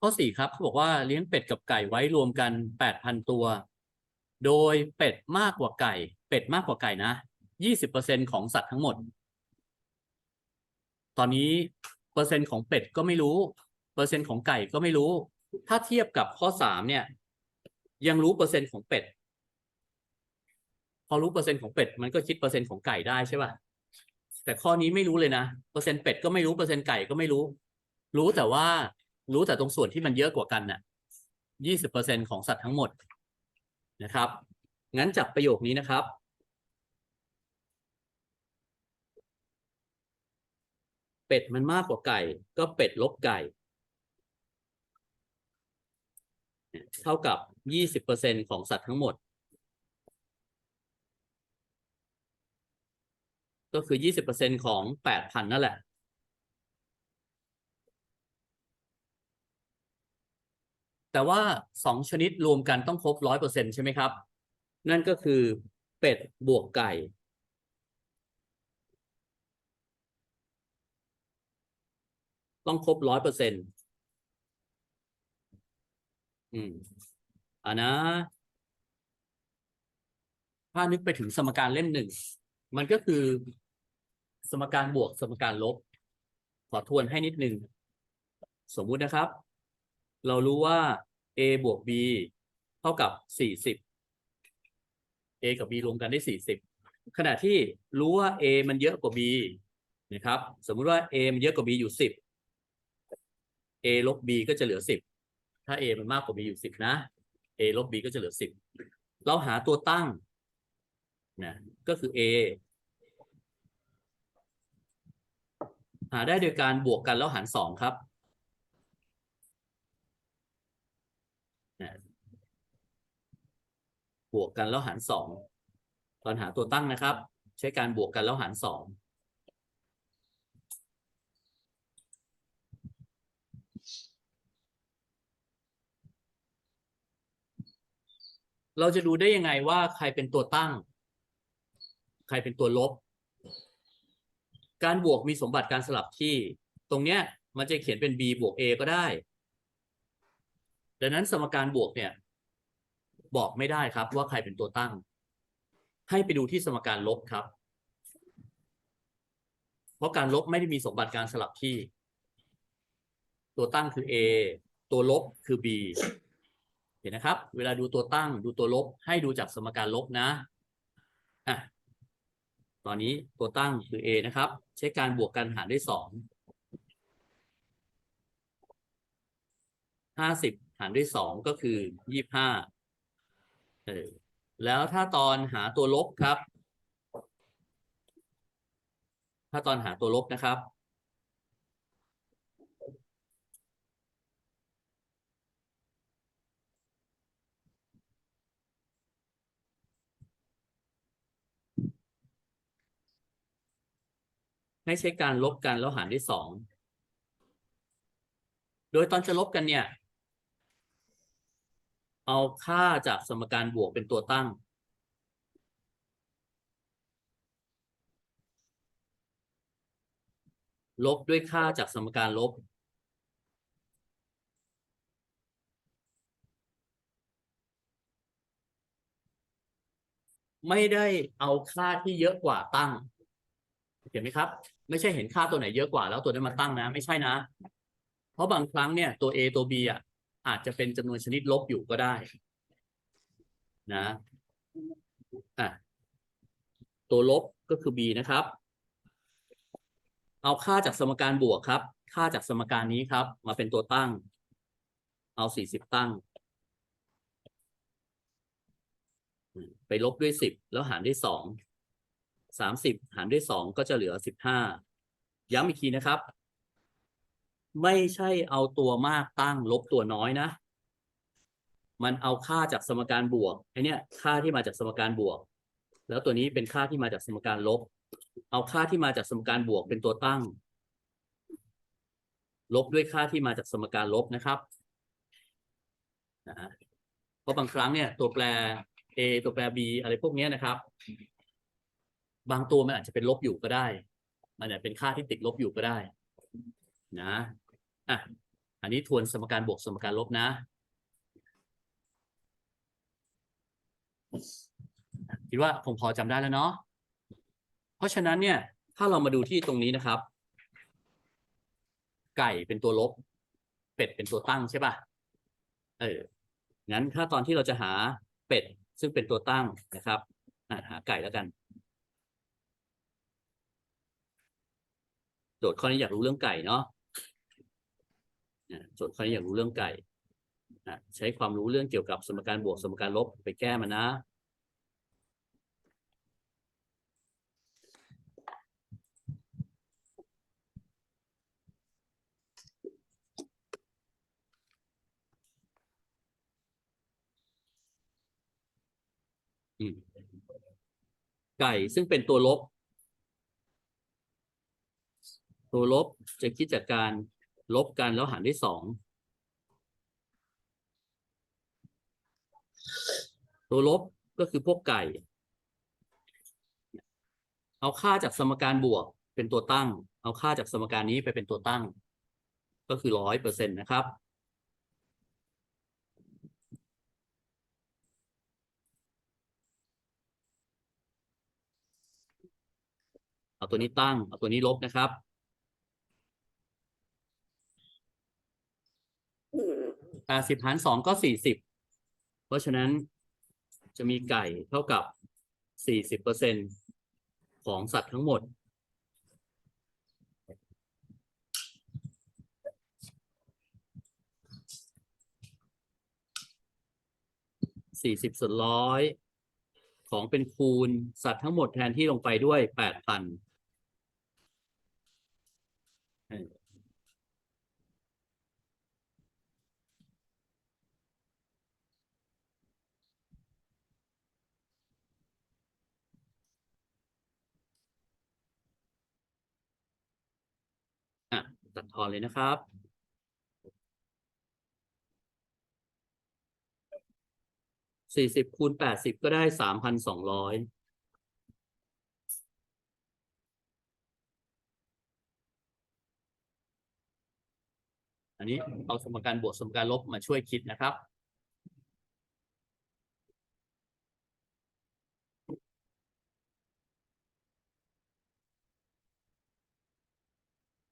ข้อสี่ครับเขาบอกว่าเลี้ยงเป็ดกับไก่ไว้รวมกันแปดพันตัว โดยเป็ดมากกว่าไก่ เป็ดมากกว่าไก่นะยี่สิบเปอร์เซ็นของสัตว์ทั้งหมด ตอนนี้เปอร์เซ็นต์ของเป็ดก็ไม่รู้ เปอร์เซ็นต์ของไก่ก็ไม่รู้ ถ้าเทียบกับข้อสามเนี่ย ยังรู้เปอร์เซ็นต์ของเป็ด พอรู้เปอร์เซ็นต์ของเป็ดมันก็คิดเปอร์เซ็นต์ของไก่ได้ใช่ป่ะแต่ข้อนี้ไม่รู้เลยนะเปอร์เซ็นต์เป็ดก็ไม่รู้เปอร์เซ็นต์ไก่ก็ไม่รู้ รู้แต่ว่า รู้แต่ตรงส่วนที่มันเยอะกว่ากันน่ะยี่สิบเปอร์เซ็นของสัตว์ทั้งหมดนะครับ งั้นจากประโยคนี้นะครับ เป็ดมันมากกว่าไก่ ก็เป็ดลบไก่ เท่ากับยี่สิบเปอร์เซ็นของสัตว์ทั้งหมด ก็คือยี่สิบเปอร์เซ็นของแปดพันนั่นแหละ แต่ว่าสองชนิดรวมกันต้องครบร้อยเปอร์เซ็นใช่ไหมครับ นั่นก็คือเป็ดบวกไก่ ต้องครบร้อยเปอร์เซ็นต์อืมอ่านะ ถ้านึกไปถึงสมการเล่มหนึ่ง มันก็คือสมการบวกสมการลบ ขอทวนให้นิดหนึ่ง สมมุตินะครับ เรารู้ว่า a บวก b เท่ากับสี่สิบ a กับ b รวมกันได้สี่สิบขณะที่รู้ว่า a มันเยอะกว่า b นะครับ สมมุติว่า a มันเยอะกว่า b อยู่สิบ a ลบ b ก็จะเหลือสิบถ้า a มันมากกว่า b อยู่สิบนะ a ลบ b ก็จะเหลือสิบเราหาตัวตั้งนะก็คือ a หาได้โดยการบวกกันแล้วหารสองครับนะ บวกกันแล้วหารสองตอนหาตัวตั้งนะครับ ใช้การบวกกันแล้วหารสองเราจะดูได้ยังไงว่าใครเป็นตัวตั้ง ใครเป็นตัวลบ การบวกมีสมบัติการสลับที่ ตรงเนี้ยมันจะเขียนเป็น b บวก a ก็ได้ ดังนั้นสมการบวกเนี่ย บอกไม่ได้ครับ ว่าใครเป็นตัวตั้ง ให้ไปดูที่สมการลบครับ เพราะการลบไม่ได้มีสมบัติการสลับที่ ตัวตั้งคือ a ตัวลบคือ b เห็นนะครับ เวลาดูตัวตั้งดูตัวลบ ให้ดูจากสมการลบนะอะตอนนี้ตัวตั้งคือ a นะครับ ใช้การบวกกันหารด้วยสองห้าสิบหารด้วยสองก็คือยี่ห้า แล้วถ้าตอนหาตัวลบครับ ถ้าตอนหาตัวลบนะครับ ให้ใช้การลบกันแล้วหารด้วยสอง โดยตอนจะลบกันเนี่ย เอาค่าจากสมการบวกเป็นตัวตั้ง ลบด้วยค่าจากสมการลบ ไม่ได้เอาค่าที่เยอะกว่าตั้ง เห็นไหมครับ ไม่ใช่เห็นค่าตัวไหนเยอะกว่าแล้วตัวนั้นมาตั้งนะ ไม่ใช่นะ เพราะบางครั้งเนี่ยตัว A ตัว B อะ อาจจะเป็นจำนวนชนิดลบอยู่ก็ได้ นะอะตัวลบก็คือ B นะครับ เอาค่าจากสมการบวกครับ ค่าจากสมการนี้ครับ มาเป็นตัวตั้ง เอา 40 ตั้ง ไปลบด้วย 10 แล้วหารด้วย2สามสิบหารด้วยสองก็จะเหลือสิบห้าย้ำอีกทีนะครับ ไม่ใช่เอาตัวมากตั้งลบตัวน้อยนะ มันเอาค่าจากสมการบวกไอเนี้ยค่าที่มาจากสมการบวก แล้วตัวนี้เป็นค่าที่มาจากสมการลบ เอาค่าที่มาจากสมการบวกเป็นตัวตั้ง ลบด้วยค่าที่มาจากสมการลบนะครับนะเพราะบางครั้งเนี่ย ตัวแปร a ตัวแปร b อะไรพวกนี้นะครับ บางตัวมันอาจจะเป็นลบอยู่ก็ได้ มันอาจจะเป็นค่าที่ติดลบอยู่ก็ได้ นะอะอันนี้ทวนสมการบวกสมการลบนะ คิดว่าคงพอจำได้แล้วเนาะเพราะฉะนั้นเนี่ย ถ้าเรามาดูที่ตรงนี้นะครับ ไก่เป็นตัวลบ เป็ดเป็นตัวตั้งใช่ป่ะเอองั้นถ้าตอนที่เราจะหาเป็ดซึ่งเป็นตัวตั้งนะครับหาไก่แล้วกัน โจทย์ข้อนี้อยากรู้เรื่องไก่เนาะ อะโจทย์ข้อยากรู้เรื่องไก่ใช้ความรู้เรื่องเกี่ยวกับสมการบวกสมการลบไปแก้มันนะไก่ซึ่งเป็นตัวลบ ตัวลบจะคิดจากการ ลบกันแล้วหารด้วยสองตัวลบก็คือพวกไก่ เอาค่าจากสมการบวกเป็นตัวตั้ง เอาค่าจากสมการนี้ไปเป็นตัวตั้ง ก็คือร้อยเปอร์เซ็นต์นะครับ เอาตัวนี้ตั้ง เอาตัวนี้ลบนะครับ แปดสิบหารสองก็สี่สิบเพราะฉะนั้นจะมีไก่เท่ากับสี่สิบเปอร์เซ็นของสัตว์ทั้งหมด สี่สิบส่วนร้อย ของเป็นคูณสัตว์ทั้งหมดแทนที่ลงไปด้วยแปดพัน อะ ตัดทอนเลยนะครับ สี่สิบคูณแปดสิบก็ได้สามพันสองร้อยอันนี้เอาสมการบวกสมการลบมาช่วยคิดนะครับ